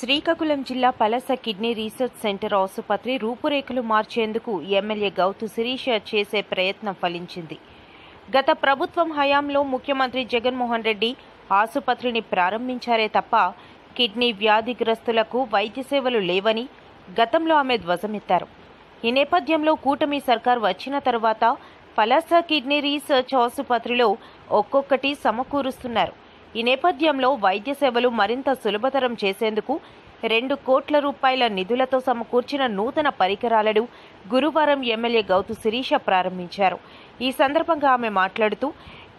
శ్రీకాకుళం జిల్లా పలస kidney research centre ఆసుపత్రి రూపురేఖలు మార్చేందుకు ఎమ్మెల్యే గౌతు శిరీష చేసే ప్రయత్నం ఫలించింది. గత ప్రభుత్వం హయాంలో ముఖ్యమంత్రి జగన్మోహన్ రెడ్డి ఆసుపత్రిని ప్రారంభించారే తప్ప కిడ్నీ వ్యాధిగ్రస్తులకు వైద్య సేవలు లేవని గతంలో ఆమె ధ్వజమెత్తారు. ఈ నేపథ్యంలో కూటమి సర్కార్ వచ్చిన తర్వాత పలాస కిడ్నీ రీసెర్చ్ ఆసుపత్రిలో ఒక్కొక్కటి సమకూరుస్తున్నారు. ఈ నేపథ్యంలో వైద్య సేవలు మరింత సులభతరం చేసేందుకు రెండు కోట్ల రూపాయల నిధులతో సమకూర్చిన నూతన పరికరాలను గురువారం ఎమ్మెల్యే గౌతు శిరీష ప్రారంభించారు. ఈ సందర్భంగా ఆమె మాట్లాడుతూ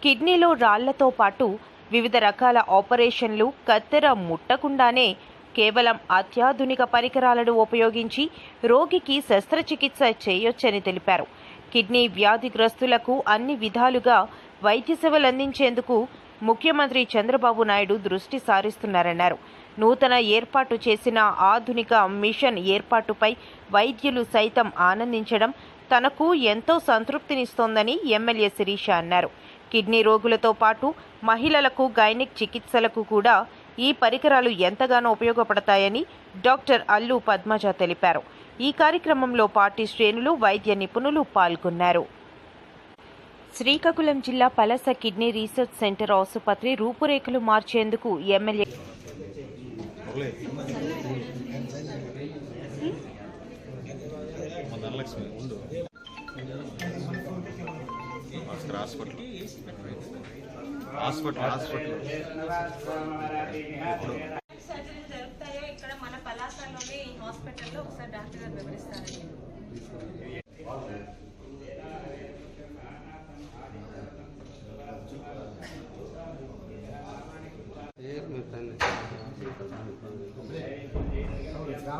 కిడ్నీలో రాళ్ళతో పాటు వివిధ రకాల ఆపరేషన్లు కత్తెర ముట్టకుండానే కేవలం అత్యాధునిక పరికరాలను ఉపయోగించి రోగికి శస్త్రచికిత్స చేయొచ్చని తెలిపారు. కిడ్నీ వ్యాధిగ్రస్తులకు అన్ని విధాలుగా వైద్య సేవలు అందించేందుకు ముఖ్యమంత్రి చంద్రబాబు నాయుడు దృష్టి సారిస్తున్నారన్నారు. నూతన ఏర్పాటు చేసిన ఆధునిక మిషన్ ఏర్పాటుపై వైద్యులు సైతం ఆనందించడం తనకు ఎంతో సంతృప్తినిస్తోందని ఎమ్మెల్యే శిరీష అన్నారు. కిడ్నీ రోగులతో పాటు మహిళలకు గైనిక్ చికిత్సలకు కూడా ఈ పరికరాలు ఎంతగానో ఉపయోగపడతాయని డాక్టర్ అల్లు పద్మజ తెలిపారు. ఈ కార్యక్రమంలో పార్టీ శ్రేణులు వైద్య నిపుణులు పాల్గొన్నారు. శ్రీకాకుళం జిల్లా పలస కిడ్నీ రీసెర్చ్ సెంటర్ ఆసుపత్రి రూపురేఖలు మార్చేందుకు ఎమ్మెల్యే ఇక్కడ మన ఈ హాస్పిటల్లో ఒకసారి డాక్టర్ గారు వివరిస్తారండి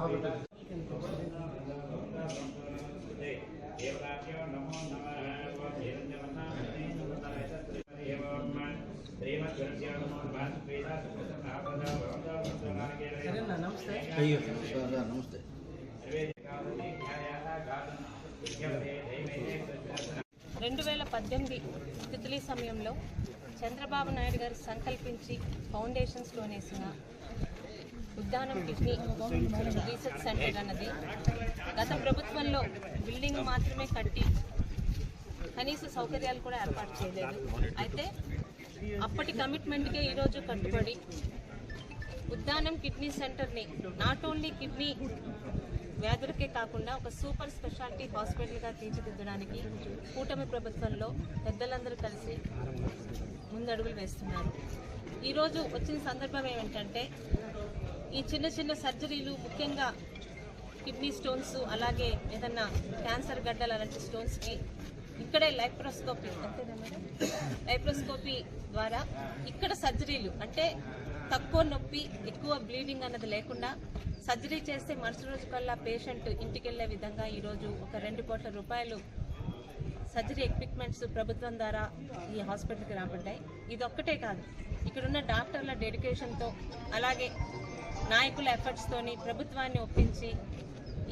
రెండు వేల పద్దెనిమిది తిత్లీ సమయంలో చంద్రబాబు నాయుడు గారు సంకల్పించి foundations Uddanam kidney research centre అన్నది. గత ప్రభుత్వంలో బిల్డింగ్ మాత్రమే కట్టి కనీస సౌకర్యాలు కూడా ఏర్పాటు చేయలేదు. అయితే అప్పటి కమిట్మెంట్కే ఈరోజు కట్టుబడి ఉద్యానం కిడ్నీ సెంటర్ని నాట్ ఓన్లీ కిడ్నీ వ్యాధులకే కాకుండా ఒక సూపర్ స్పెషాలిటీ హాస్పిటల్గా తీర్చిదిద్దడానికి కూటమి ప్రభుత్వంలో పెద్దలందరూ కలిసి ముందడుగులు వేస్తున్నారు. ఈరోజు వచ్చిన సందర్భం ఏమిటంటే ఈ చిన్న చిన్న సర్జరీలు ముఖ్యంగా కిడ్నీ స్టోన్స్ అలాగే ఏదన్నా క్యాన్సర్ గడ్డలు అలాంటి స్టోన్స్కి ఇక్కడే లైప్రోస్కోపీ అంతేనా మేడం లైప్రోస్కోపీ ద్వారా ఇక్కడ సర్జరీలు అంటే తక్కువ నొప్పి ఎక్కువ బ్లీడింగ్ అన్నది లేకుండా సర్జరీ చేస్తే మరుసటి రోజు కల్లా పేషెంట్ ఇంటికి వెళ్ళే విధంగా ఈరోజు ఒక రెండు కోట్ల రూపాయలు సర్జరీ ఎక్విప్మెంట్స్ ప్రభుత్వం ద్వారా ఈ హాస్పిటల్కి రాబడ్డాయి. ఇది ఒక్కటే కాదు ఇక్కడున్న డాక్టర్ల డెడికేషన్తో అలాగే నాయకుల ఎఫర్ట్స్తోని ప్రభుత్వాన్ని ఒప్పించి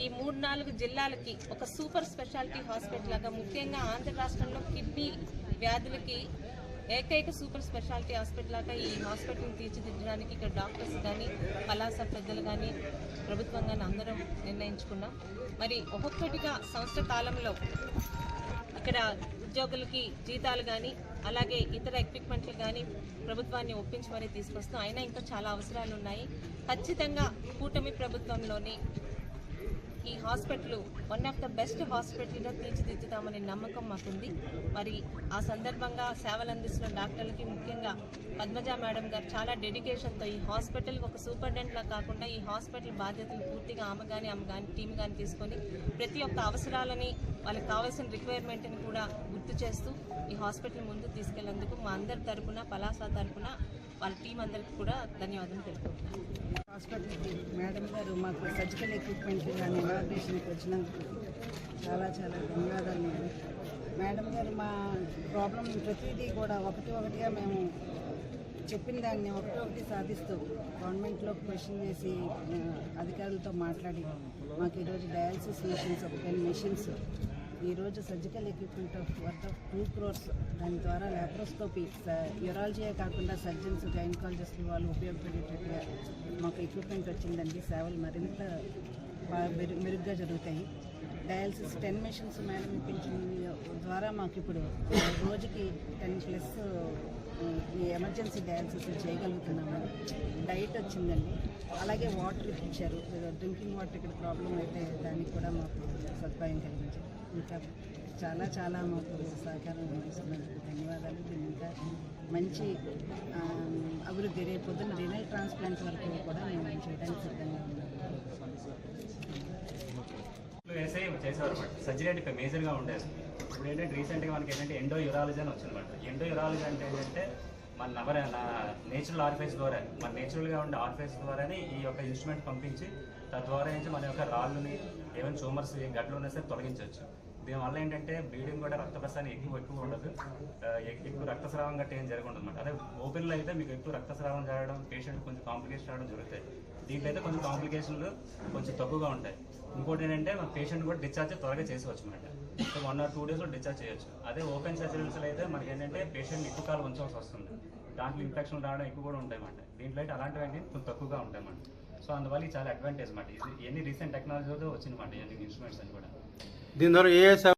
ఈ మూడు నాలుగు జిల్లాలకి ఒక సూపర్ స్పెషాలిటీ హాస్పిటల్ లాగా ముఖ్యంగా ఆంధ్ర రాష్ట్రంలో కిడ్నీ వ్యాధులకి ఏకైక సూపర్ స్పెషాలిటీ హాస్పిటల్ లాగా ఈ హాస్పిటల్ని తీర్చిదిద్దడానికి ఇక్కడ డాక్టర్స్ కానీ పలాస పెద్దలు కానీ ప్రభుత్వం కానీ అందరం నిర్ణయించుకున్నాం. మరి ఒక్కొక్కటిగా సంవత్సర కాలంలో ఇక్కడ ఉద్యోగులకి జీతాలు కానీ అలాగే ఇతర ఎక్విప్మెంట్లు కానీ ప్రభుత్వాన్ని ఒప్పించి మరీ తీసుకొస్తాం అయినా ఇంకా చాలా అవసరాలు ఉన్నాయి. ఖచ్చితంగా కూటమి ప్రభుత్వంలోని ఈ hospital one of the best హాస్పిటల్గా తీర్చిదిద్దుతామనే నమ్మకం మాకుంది. మరి ఆ సందర్భంగా సేవలు అందిస్తున్న డాక్టర్లకి ముఖ్యంగా పద్మజ మేడం గారు చాలా డెడికేషన్తో ఈ హాస్పిటల్ ఒక సూపరింటెండెంట్లా కాకుండా ఈ హాస్పిటల్ బాధ్యతలు పూర్తిగా ఆమె కానీ ఆమె కానీ టీం కానీ తీసుకొని ప్రతి ఒక్క అవసరాలని వాళ్ళకి కావాల్సిన రిక్వైర్మెంట్ని కూడా గుర్తు చేస్తూ ఈ హాస్పిటల్ ముందు తీసుకెళ్ళేందుకు మా అందరి తరపున పలాసా తరపున వాళ్ళ టీం అందరికీ కూడా ధన్యవాదాలు తెలుపుకుంటున్నాను. హాస్పిటల్కి మేడం గారు మాకు సర్జికల్ ఎక్విప్మెంట్ కానీ ఇనాగ్రేషన్కి వచ్చినందుకు చాలా చాలా ధన్యవాదాలు మేడం. మేడం గారు మా ప్రాబ్లం ప్రతిదీ కూడా ఒకటి ఒకటిగా మేము చెప్పిన దాన్ని ఒకటి ఒకటి సాధిస్తూ గవర్నమెంట్లో క్వశ్చన్ చేసి అధికారులతో మాట్లాడి మాకు ఈరోజు డయాలసిస్ మిషన్స్ ఒక టెన్ మిషన్స్ ఈరోజు surgical equipment of worth of two crores దాని ద్వారా ల్యాప్రోస్కోపీ యూరాలజీయే కాకుండా సర్జన్స్ గైనకాలజిస్టులు వాళ్ళు ఉపయోగపడేటట్టుగా మాకు ఎక్విప్మెంట్ వచ్చిందండి. సేవలు మరింత మెరుగ్గా జరుగుతాయి. డయాలసిస్ టెన్ మిషన్స్ మేడం ఇప్పించిన ద్వారా మాకు ఇప్పుడు రోజుకి టెన్ ప్లస్ ఈ ఎమర్జెన్సీ డయాలసిస్ చేయగలుగుతున్నాము. డైట్ వచ్చిందండి. అలాగే వాటర్ ఇప్పించారు. డ్రింకింగ్ వాటర్ ఇక్కడ ప్రాబ్లం అయితే దానికి కూడా మాకు సదుపాయం కలిగించారు ఇంకా చాలా చాలా మాకు సహకారం అందిస్తున్నందుకు ధన్యవాదాలు. దీన్ని ఇంకా మంచి అభివృద్ధి రేపు పొద్దున్న రినల్ ట్రాన్స్ప్లాంట్ వరకు కూడా మేము చేయడానికి సిద్ధంగా ఉన్నాము సర్జరీ అంటే మేజర్గా ఉండేది. ఇప్పుడు ఏంటంటే రీసెంట్గా మనకి ఏంటంటే ఎండో యూరాలజీ అని వచ్చిందన్నమాట. ఎండో యూరాలజీ అంటే ఏంటంటే మన నవర నా నేచురల్ ఆర్ఫేస్ ద్వారా మన నేచురల్గా ఉండే ఆర్ఫేస్ ద్వారానే ఈ యొక్క ఇన్స్ట్రుమెంట్ పంపించి తద్వారా నుంచి మన యొక్క రాళ్ళుని ఏమైనా ట్యూమర్స్ గడ్డలు ఉన్నా సరే తొలగించవచ్చు. దీనివల్ల ఏంటంటే బ్లీడింగ్ కూడా రక్త ప్రసరణ ఎక్కువ ఎక్కువ ఉండదు. ఎక్కువ రక్తస్రావం గట్ట ఏం జరగదు అనమాట అదే ఓపెన్లో అయితే మీకు ఎక్కువ రక్తస్రావం జరగడం పేషెంట్ కొంచెం కాంప్లికేషన్ రావడం జరుగుతాయి. దీంట్లో అయితే కొంచెం కాంప్లికేషన్లు కొంచెం తక్కువగా ఉంటాయి. ఇంకోటి ఏంటంటే మన పేషెంట్ కూడా డిశ్చార్జ్ త్వరగా చేసుకోవచ్చు అనమాట సో వన్ ఆర్ టూ డేస్లో డిశ్చార్జ్ చేయొచ్చు. అదే ఓపెన్ సర్జరీస్లో అయితే మనకి ఏంటంటే పేషెంట్ ఎక్కువ కాలం ఉంచాల్సి వస్తుంది. దాంట్లో ఇన్ఫెక్షన్ రావడం ఎక్కువ కూడా ఉంటాయన్నమాట దీంట్లో అయితే అలాంటివన్నీ కొంచెం తక్కువగా ఉంటాయన్నమాట సో అందువల్ల ఇది చాలా అడ్వాంటేజ్ అన్నమాట. ఇది ఎన్ని రీసెంట్ టెక్నాలజీతో వచ్చిందన్నమాట ఇవన్నీ ఇన్స్ట్రుమెంట్స్ అని కూడా. దీని ద్వారా ఏ